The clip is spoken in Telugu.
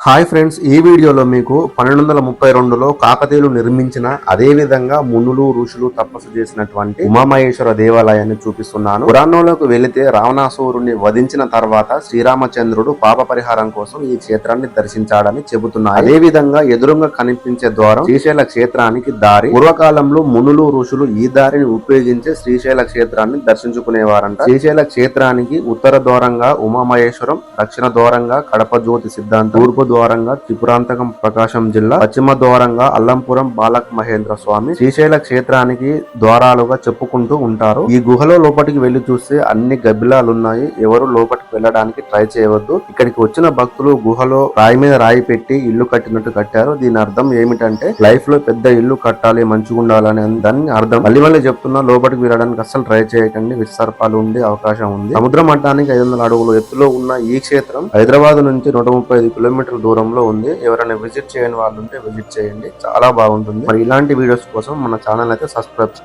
హాయ్ ఫ్రెండ్స్ ఈ వీడియోలో మీకు పన్నెండు వందల ముప్పై రెండులో కాకతీయులు నిర్మించిన అదే విధంగా మునులు ఋషులు తపస్సు చేసినటువంటి ఉమామహేశ్వర దేవాలయాన్ని చూపిస్తున్నాను. పురాణంలోకి వెళితే రావణాసురుణ్ణి వధించిన తర్వాత శ్రీరామచంద్రుడు పాప పరిహారం కోసం ఈ క్షేత్రాన్ని దర్శించాడని చెబుతున్నారు అదే విధంగా ఎదురుగా కనిపించే ద్వారం శ్రీశైల క్షేత్రానికి దారి. పూర్వకాలంలో మునులు ఋషులు ఈ దారిని ఉపయోగించే శ్రీశైల క్షేత్రాన్ని దర్శించుకునేవారంట. శ్రీశైల క్షేత్రానికి ఉత్తర ద్వారంగా ఉమామహేశ్వరం దక్షిణ ద్వారంగా కడప జ్యోతి సిద్ధాంతం. తూర్పు ద్వారంగా త్రిపురాంతకం ప్రకాశం జిల్లా పశ్చిమ ద్వారంగా అల్లంపురం బాలక్ మహేంద్ర స్వామి శ్రీశైల క్షేత్రానికి ద్వారాలుగా చెప్పుకుంటూ ఉంటారు. ఈ గుహలో లోపలికి వెళ్ళి చూస్తే అన్ని గబ్బిలాలు ఉన్నాయి ఎవరు లోపలికి వెళ్ళడానికి ట్రై చేయవద్దు. ఇక్కడికి వచ్చిన భక్తులు గుహలో రాయి మీద రాయి పెట్టి ఇల్లు కట్టినట్టు కట్టారు. దీని అర్థం ఏమిటంటే లైఫ్లో పెద్ద ఇల్లు కట్టాలి మంచిగా ఉండాలని దాని అర్థం. మళ్ళీ మళ్ళీ చెప్తున్నా లోపలికి వెళ్ళడానికి అస్సలు ట్రై చేయకండి. విసర్పాలు ఉండే అవకాశం ఉంది. సముద్ర మట్టానికి ఐదు వందల అడుగులు ఎత్తులో ఉన్న ఈ క్షేత్రం హైదరాబాద్ నుంచి నూట ముప్పై ఐదు కిలోమీటర్ల దూరంలో ఉంది. ఎవరైనా విజిట్ చేయని వాళ్ళు ఉంటే విజిట్ చేయండి. చాలా బాగుంటుంది. మరి ఇలాంటి వీడియోస్ కోసం మన ఛానల్ అయితే సబ్స్క్రైబ్